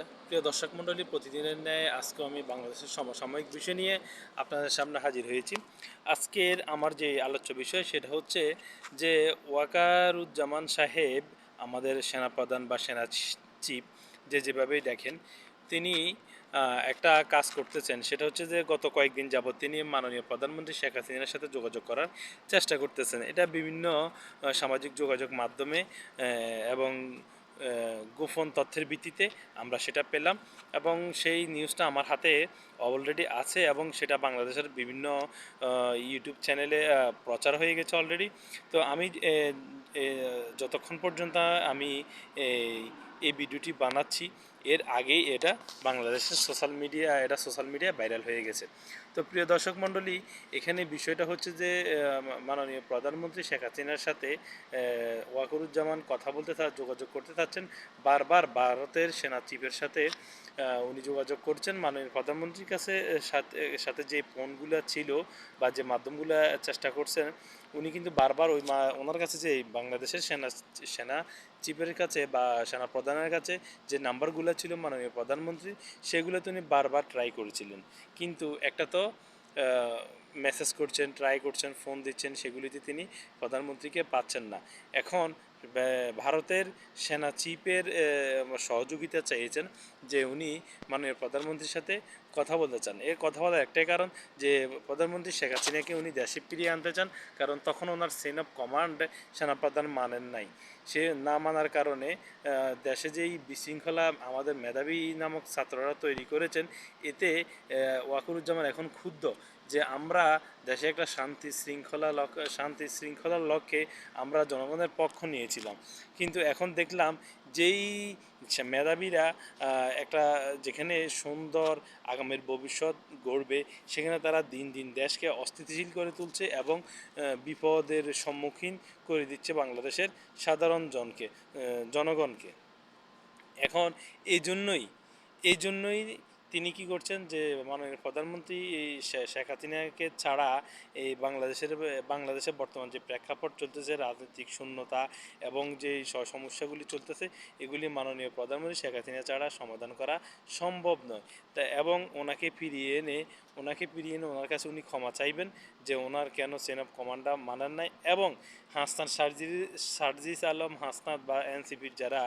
রহমতুল্লাহ প্রিয় দর্শক মণ্ডলী, প্রতিদিনের ন্যায় আজকেও আমি বাংলাদেশের সমসাময়িক বিষয় নিয়ে আপনাদের সামনে হাজির হয়েছি। আজকের আমার যে আলোচ্য বিষয় সেটা হচ্ছে যে ওয়াকারুজ্জামান সাহেব, আমাদের সেনাপ্রধান বা সেনা চিফ, যে যেভাবেই দেখেন, তিনি একটা কাজ করতেছেন। সেটা হচ্ছে যে গত কয়েকদিন যাবত তিনি মাননীয় প্রধানমন্ত্রী শেখ হাসিনার সাথে যোগাযোগ করার চেষ্টা করতেছেন। এটা বিভিন্ন সামাজিক যোগাযোগ মাধ্যমে এবং গোপন তথ্যের ভিত্তিতে আমরা সেটা পেলাম এবং সেই নিউজটা আমার হাতে অলরেডি আছে এবং সেটা বাংলাদেশের বিভিন্ন ইউটিউব চ্যানেলে প্রচার হয়ে গেছে অলরেডি তো আমি যতক্ষণ পর্যন্ত আমি এই ভিডিওটি বানাচ্ছি এর আগেই এটা বাংলাদেশের সোশ্যাল মিডিয়া এটা সোশ্যাল মিডিয়া ভাইরাল হয়ে গেছে। তো প্রিয় দর্শক মণ্ডলী, এখানে বিষয়টা হচ্ছে যে মাননীয় প্রধানমন্ত্রী শেখ হাসিনার সাথে ওয়াকরুজ্জামান কথা বলতে থা- যোগাযোগ করতে চাচ্ছেন। বারবার ভারতের সেনা চিফের সাথে উনি যোগাযোগ করছেন। মাননীয় প্রধানমন্ত্রীর কাছে সাথে সাথে যে ফোনগুলো ছিল বা যে মাধ্যমগুলো চেষ্টা করছেন, উনি কিন্তু বারবার ওই মা, ওনার কাছে যে বাংলাদেশের সেনা সেনা চিফের কাছে বা সেনা প্রধানের কাছে যে নাম্বারগুলো ছিল মাননীয় প্রধানমন্ত্রী সেগুলো তিনি বারবার ট্রাই করেছিলেন। কিন্তু একটা তো মেসেজ করছেন ট্রাই করছেন ফোন দিচ্ছেন, সেগুলিতে তিনি প্রধানমন্ত্রীকে পাচ্ছেন না। এখন ভারতের সেনা চিফের সহযোগিতা চেয়েছেন যে উনি মাননীয় প্রধানমন্ত্রীর সাথে কথা বলতে চান। এর কথা বলার একটাই কারণ যে, প্রধানমন্ত্রী শেখ হাসিনাকে উনি দেশে ফিরিয়ে আনতে চান, কারণ তখন ওনার সেন অফ কমান্ড সেনাপ্রধান মানেন নাই। সে না মানার কারণে দেশে যেই বিশৃঙ্খলা আমাদের মেধাবী নামক ছাত্ররা তৈরি করেছেন, এতে ওয়াকুরুজ্জামান এখন ক্ষুব্ধ। যে আমরা দেশে একটা শান্তি শৃঙ্খলা শান্তি শৃঙ্খলার লক্ষ্যে আমরা জনগণের পক্ষ নিয়েছিলাম। কিন্তু এখন দেখলাম যেই মেধাবীরা একটা যেখানে সুন্দর আগামীর ভবিষ্যৎ গড়বে, সেখানে তারা দিন দিন দেশকে অস্থিতিশীল করে তুলছে এবং বিপদের সম্মুখীন করে দিচ্ছে বাংলাদেশের সাধারণ জনকে জনগণকে। এখন এই জন্যই এই জন্যই তিনি কি করছেন যে, মাননীয় প্রধানমন্ত্রী, এই শেখ হাসিনাকে ছাড়া এই বাংলাদেশের বাংলাদেশের বর্তমান যে প্রেক্ষাপট চলতেছে, রাজনৈতিক শূন্যতা এবং যে সমস্যাগুলি চলতেছে, এগুলি মাননীয় প্রধানমন্ত্রী শেখ হাসিনা ছাড়া সমাধান করা সম্ভব নয়। তা, এবং ওনাকে ফিরিয়ে এনে, ওনাকে ফিরিয়ে এনে ওনার কাছে উনি ক্ষমা চাইবেন যে ওনার কেন চেন অফ কমান্ডার মানার নাই এবং হাসনাত সার্জির সার্জিস আলম, হাসনাত বা এনসিপির যারা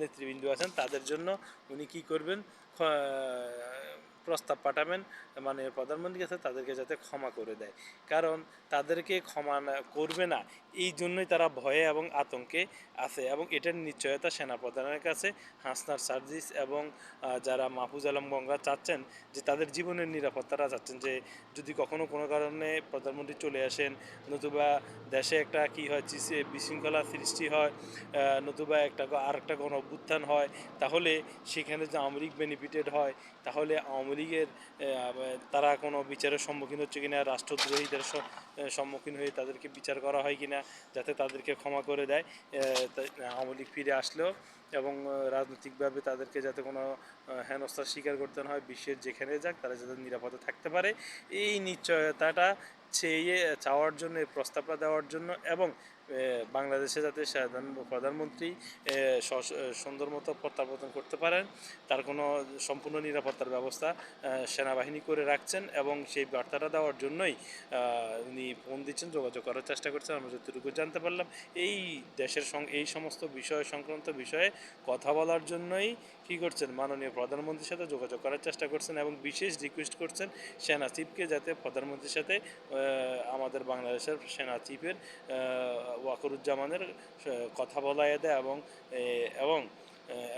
নেতৃবৃন্দ আছেন, তাদের জন্য উনি কি করবেন? 呃 প্রস্তাব পাঠাবেন মানে প্রধানমন্ত্রীর কাছে তাদেরকে যাতে ক্ষমা করে দেয়। কারণ তাদেরকে ক্ষমা করবে না, এই জন্যই তারা ভয়ে এবং আতঙ্কে আছে এবং এটার নিশ্চয়তা সেনাপ্রধানের কাছে। হাসনার সার্জিস এবং যারা মাহফুজ আলম গঙ্গা চাচ্ছেন যে তাদের জীবনের নিরাপত্তারা চাচ্ছেন যে যদি কখনো কোনো কারণে প্রধানমন্ত্রী চলে আসেন, নতুবা দেশে একটা কি হয় বিশৃঙ্খলা সৃষ্টি হয় নতুবা একটা আর একটা কোনো অভ্যুত্থান হয়, তাহলে সেখানে যে আওয়ামী লীগ বেনিফিটেড হয়, তাহলে আওয়ামী লীগের তারা কোনো বিচারের সম্মুখীন হচ্ছে কিনা, রাষ্ট্রদ্রোহীদের সম্মুখীন হয়ে তাদেরকে বিচার করা হয় কিনা, যাতে তাদেরকে ক্ষমা করে দেয় আওয়ামী লীগ ফিরে আসলেও এবং রাজনৈতিকভাবে তাদেরকে যাতে কোনো হেনস্থার স্বীকার করতে না হয়, বিশ্বের যেখানে যাক তারা যাতে নিরাপদে থাকতে পারে। এই নিশ্চয়তাটা চেয়ে, চাওয়ার জন্য এই প্রস্তাবটা দেওয়ার জন্য এবং বাংলাদেশে যাতে প্রধানমন্ত্রী সুন্দর মতো প্রত্যাবর্তন করতে পারেন, তার কোনো সম্পূর্ণ নিরাপত্তার ব্যবস্থা সেনাবাহিনী করে রাখছেন এবং সেই বার্তাটা দেওয়ার জন্যই উনি ফোন দিচ্ছেন, যোগাযোগ করার চেষ্টা করছেন। আমরা যতটুকু জানতে পারলাম, এই দেশের এই সমস্ত বিষয় সংক্রান্ত বিষয়ে কথা বলার জন্যই কি করছেন? মাননীয় প্রধানমন্ত্রীর সাথে যোগাযোগ করার চেষ্টা করছেন এবং বিশেষ রিকোয়েস্ট করছেন সেনা চিফকে যাতে প্রধানমন্ত্রীর সাথে আমাদের বাংলাদেশের সেনা চিফের ওয়াকরুজ্জামানের কথা বলায় দেয় এবং এবং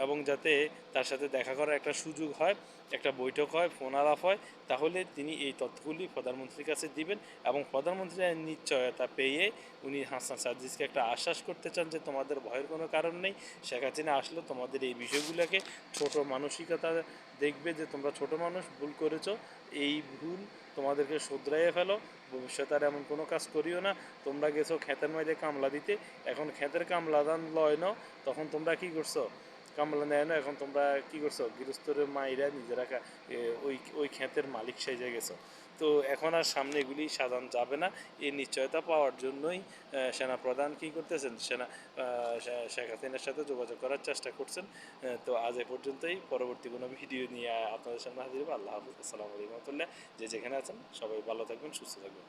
এবং যাতে তার সাথে দেখা করার একটা সুযোগ হয়, একটা বৈঠক হয় ফোন আলাপ হয়, তাহলে তিনি এই তথ্যগুলি প্রধানমন্ত্রীর কাছে দিবেন এবং প্রধানমন্ত্রীর নিশ্চয়তা পেয়ে উনি হাসান সার্জিসকে একটা আশ্বাস করতে চান যে তোমাদের ভয়ের কোনো কারণ নেই। শেখ হাসিনা আসলে, তোমাদের এই বিষয়গুলোকে ছোট মানসিকতা দেখবে যে তোমরা ছোট মানুষ, ভুল করেছ, এই ভুল তোমাদেরকে শুধরাইয়ে ফেলো, ভবিষ্যতে আর এমন কোনো কাজ করিও না। তোমরা গেছো খেতের মাঝে কামলা দিতে, এখন খেতের কামলা দান লয় নাও, তখন তোমরা কি করছ? কামলা নেয় না এখন তোমরা কি করছ? গৃহস্থরের মাইরা নিজেরা ওই ওই ক্ষেতের মালিক সেজে গেছো। তো এখন আর সামনে এগুলি সাজানো যাবে না। এই নিশ্চয়তা পাওয়ার জন্যই আহ, সেনাপ্রধান কী করতেছেন? সেনা শেখ হাসিনার সাথে যোগাযোগ করার চেষ্টা করছেন। তো আজ এ পর্যন্তই। পরবর্তী কোনো ভিডিও নিয়ে আপনাদের সামনে হাজির হব। আল্লাহ হাফিজ। আসসালামু আলাইকুম যে যেখানে আছেন সবাই ভালো থাকবেন সুস্থ থাকবেন।